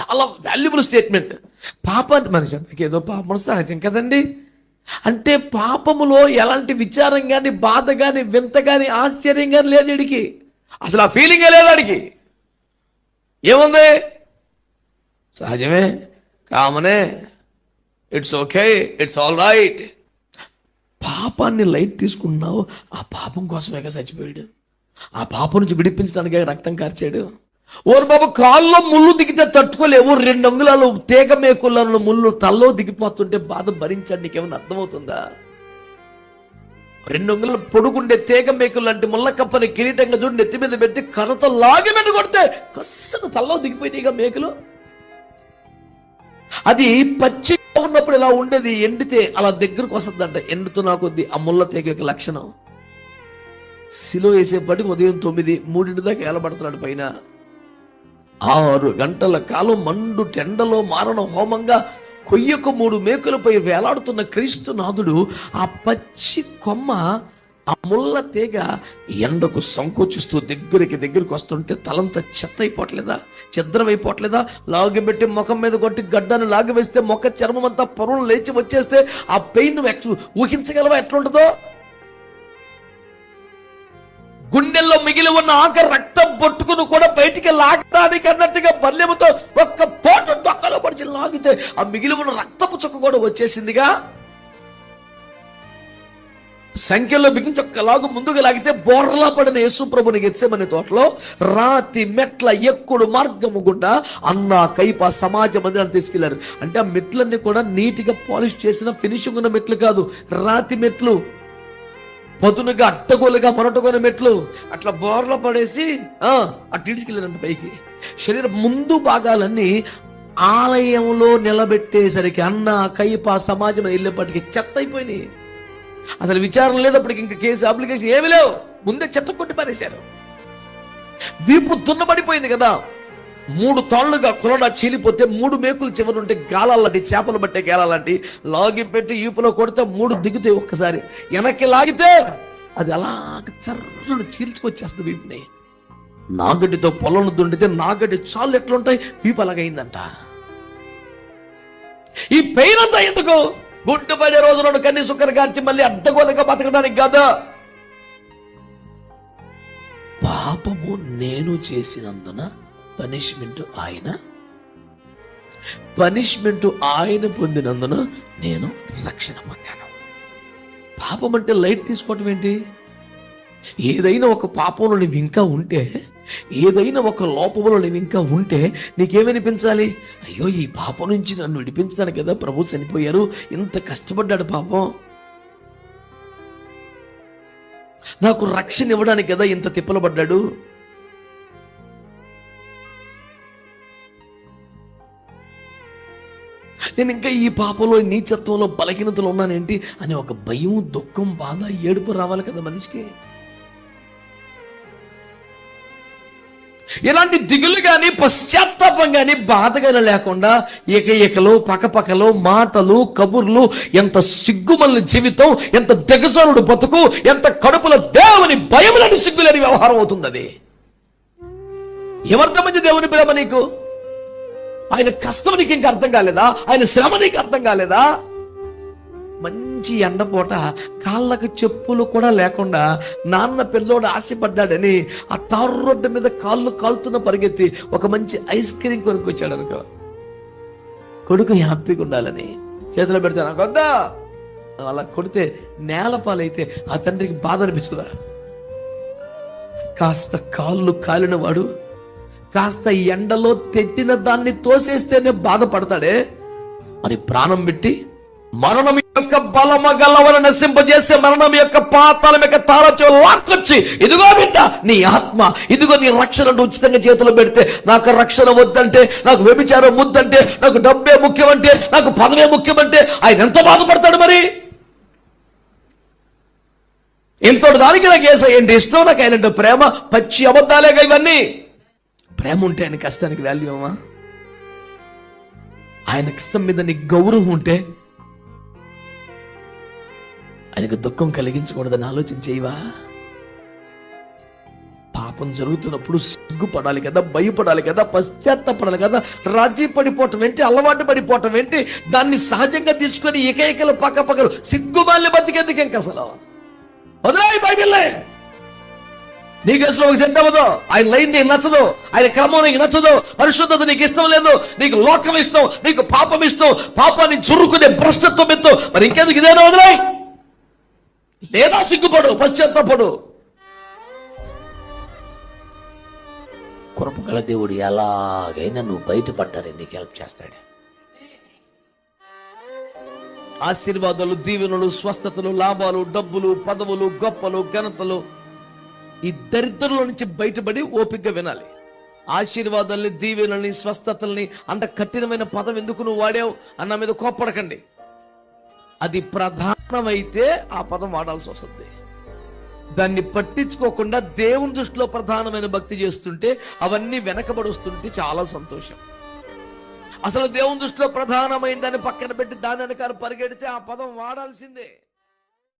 చాలా valuable statement పాపాన్ని మనిషి నాకు ఏదో పాపం సహజం కదండి. అంటే పాపములో ఎలాంటి విచారం కానీ బాధ కానీ వింత కానీ ఆశ్చర్యం కానీ లేదు వీడికి. అసలు ఆ ఫీలింగే లేదు వాడికి. ఏముంది? సహజమే. కామనే. It's okay it's all right పాపాన్ని లైట్ తీసుకున్నావు ఆ పాపం కోసమేగా చచ్చిపోయాడు. ఆ పాపం నుంచి విడిపించడానికే రక్తం కార్చాడు. ఓరు బాబు కాల్లో ముళ్ళు దిగితే తట్టుకోలేవు. రెండు అంగుళాలు తీగ మేకులలో ముళ్ళు తల్లో దిగిపోతుంటే బాధ భరించండి నీకేమైనా అర్థమవుతుందా? రెండు అంగుళాలు పొడుగుండే తీగ మేకులు లాంటి ముళ్ళ కప్పని కిరీటంగా చూడు నెత్తి మీద పెట్టి కర్రతో లాగి మీద కొడితే కස්සను తల్లో దిగిపోయినాయిగా మేకులు. అది పచ్చి ఉన్నప్పుడు ఇలా ఉండేది ఎండితే అలా దగ్గరకు వస్తుందంట. ఎండుతున్నా కొద్ది ఆ ముళ్ళ తీగ యొక్క లక్షణం. సిలో వేసేపటికి ఉదయం తొమ్మిది మూడింటి దాకా ఏలబడుతున్నాడు పైన. ఆరు గంటల కాలం మండు టెండలో మారణ హోమంగా కొయ్యకు మూడు మేకులపై వేలాడుతున్న క్రీస్తు నాథుడు ఆ పచ్చి కొమ్మ ఆ ముళ్ళ తీగ ఎండకు సంకోచిస్తూ దగ్గరికి దగ్గరికి వస్తుంటే తలంతా చెత్త అయిపోవట్లేదా? ఛద్రమైపోవట్లేదా లాగిబెట్టి ముఖం మీద కొట్టి గడ్డను లాగివేస్తే మొక్క చర్మం అంతా పొరులు లేచి వచ్చేస్తే ఆ పెయిన్ ఊహించగలవా? ఎట్లుంటుందో? గుండెల్లో మిగిలి ఉన్న ఆక రక్తం పట్టుకుని కూడా బయటికి లాగడానికి అన్నట్టుగా బల్యముతో ఒక్క పోటు డొక్కలో పడిచి లాగితే ఆ మిగిలి ఉన్న రక్తపు చుక్క కూడా వచ్చేసిందిగా. సంఖ్యలో బిగించి ఒక్కలాగు ముందుకు లాగితే బోర్లా పడిన యేసుప్రభుని గెచ్చమని తోటలో రాతి మెట్ల ఎక్కుడు మార్గము గుండా అన్న కైప సమాజ మందిరాన్ని తీసుకెళ్ళారు. అంటే ఆ మెట్లన్నీ కూడా నీట్గా పాలిష్ చేసిన ఫినిషింగ్ ఉన్న మెట్లు కాదు రాతి మెట్లు. పదునుగా అట్టగోలుగా మొరటగోని మెట్లు అట్లా బోర్లో పడేసి ఆ అటు ఇడిచికెళ్ళారంట పైకి. శరీర ముందు భాగాలన్నీ ఆలయంలో నిలబెట్టేసరికి అన్న కైప సమాజం వెళ్ళేపటికి చెత్త అయిపోయినాయి. అసలు విచారణ లేదు అప్పటికి ఇంకా కేసు అప్లికేషన్ ఏమి లేవు. ముందే చెత్త కొట్టి పారేశారు. వీపు దున్నబడిపోయింది కదా. మూడు తాళ్ళుగా కులడా చీలిపోతే మూడు మేకులు చివరి ఉంటే గాలాలంటి చేపలు పట్టే గాలాలంటి లాగి పెట్టి ఈపులో కొడితే మూడు దిగుతాయి ఒక్కసారి. వెనక్కి లాగితే అది అలాగ చర్రను చీల్చుకొచ్చేస్తుంది వీపుని. నాగడ్డితో పొలం దుండితే నాగడ్డి చాలు ఎట్లుంటాయి? వీపు అలాగైందంట. ఈ పెయిన్ అంతా ఎందుకు? గుడ్డు పడే రోజులను కన్నీ సుక్కర గార్చి మళ్ళీ అడ్డగోలుగా బతకడానికి కాదా. పాపము నేను చేసినందున పనిష్మెంట్ ఆయన. పనిష్మెంట్ ఆయన పొందినందున నేను రక్షణ పొందాను పాపం అంటే లైట్ తీసుకోవటం ఏంటి? ఏదైనా ఒక పాపంలో నువ్వు ఇంకా ఉంటే ఏదైనా ఒక లోపంలో నువ్వు ఇంకా ఉంటే నీకేమనిపించాలి? అయ్యో ఈ పాపం నుంచి నన్ను విడిపించడానికి కదా ప్రభు చనిపోయారు. ఇంత కష్టపడ్డాడు పాపం. నాకు రక్షణ ఇవ్వడానికి కదా ఇంత తిప్పలు పడ్డాడు నేను ఇంకా ఈ పాపంలో నీచత్వంలో బలహీనతలో ఉన్నానేంటి అని ఒక భయం దుఃఖం బాధ ఏడుపు రావాలి కదా మనిషికి? ఎలాంటి దిగులు కానీ పశ్చాత్తాపం కానీ బాధ కానీ లేకుండా ఇక ఏకలో పకపకలు మాటలు కబుర్లు ఎంత సిగ్గుమల్ని జీవితం ఎంత దిగజారుడు బతుకు ఎంత కడుపులో దేవుని భయములని సిగ్గులేని వ్యవహారం అవుతుంది అది మంచి దేవుని ప్రేమ నీకు? ఆయన కష్టం నీకు ఇంకా అర్థం కాలేదా? ఆయన శ్రమ నీకు అర్థం కాలేదా? మంచి ఎండపూట కాళ్ళకు చెప్పులు కూడా లేకుండా నాన్న పిల్లోడు ఆశపడ్డాడని ఆ తారు రోడ్డు మీద కాళ్ళు కాలుతున్న పరిగెత్తి ఒక మంచి ఐస్ క్రీమ్ కొనుక్కొచ్చాడు అనుకో. కొడుకు హ్యాపీగా ఉండాలని చేతిలో పెడితే నాకు వద్దా అలా కొడితే నేల పాలైతే ఆ తండ్రికి బాధ అనిపిస్తుందా? కాస్త కాళ్ళు కాలిన వాడు కాస్త ఎండలో తెట్టిన దాన్ని తోసేస్తేనే బాధపడతాడే? మరి ప్రాణం పెట్టి మరణం యొక్క బలమ గలవన నశింపజేసే మరణం యొక్క పాతాల యొక్క తాళచో లాక్కొచ్చి ఇదిగో బిడ్డ నీ ఆత్మ ఇదిగో నీ రక్షణ ఉచితంగా చేతిలో పెడితే నాకు రక్షణ వద్దంటే నాకు వ్యభిచారం వద్దంటే నాకు డబ్బే ముఖ్యమంటే నాకు పదవే ముఖ్యమంటే ఆయన ఎంత బాధపడతాడు మరి? ఇంతటి దానికి నాకు ఏసై ఏంటి ఇష్టం? నాకు ఆయన ప్రేమ పచ్చి అబద్ధాలేగా ఇవన్నీ. ప్రేమ ఉంటే ఆయన కష్టానికి వాల్యూ అమ్మా ఆయన కష్టం మీద నీకు గౌరవం ఉంటే ఆయనకు దుఃఖం కలిగించకూడదని ఆలోచన చేయవా పాపం జరుగుతున్నప్పుడు సిగ్గుపడాలి కదా భయపడాలి కదా పశ్చాత్తపడాలి కదా రాజీ పడిపోవటం ఏంటి అలవాటు పడిపోవటం ఏంటి? దాన్ని సహజంగా తీసుకొని ఏకైకలు పక్క పక్కలు సిగ్గుమాలి బతికెందుకు ఇంక అసలు? వదిలే బైబిల్లే నీ కేసులో ఒక సెట్ అవ్వదు. ఆయన లైన్ నీకు నచ్చదు. ఆయన క్రమం నీకు నచ్చదు. పరిశుద్ధత నీకు ఇష్టం లేదు. నీకు లోకం ఇష్టం. నీకు పాపం ఇష్టం. పాపాన్ని చురుకునే భ్రష్టత్వం ఎత్తు మరి ఇంకెందుకు ఇదేనా వదిలే? లేదా సిగ్గుపడు పశ్చాత్తపడు. కృప గల దేవుడు ఎలాగైనా నువ్వు బయటపడ్డారని నీకు హెల్ప్ చేస్తాడు. ఆశీర్వాదాలు దీవెనలు స్వస్థతలు లాభాలు డబ్బులు పదవులు గొప్పలు ఘనతలు ఈ దరిద్రంలో నుంచి బయటపడి ఓపికగా వినాలి. ఆశీర్వాదాల్ని దీవెనల్ని స్వస్థతల్ని అంత కఠినమైన పదం ఎందుకు నువ్వు వాడావు? అన్న మీద కోప్పడకండి. అది ప్రధానమైతే ఆ పదం వాడాల్సి వస్తుంది. దాన్ని పట్టించుకోకుండా దేవుని దృష్టిలో ప్రధానమైన భక్తి చేస్తుంటే అవన్నీ వెనకబడి వస్తుంటే చాలా సంతోషం. అసలు దేవుని దృష్టిలో ప్రధానమైన దాన్ని పక్కన పెట్టి దాని వెనకాల పరిగెడితే ఆ పదం వాడాల్సిందే.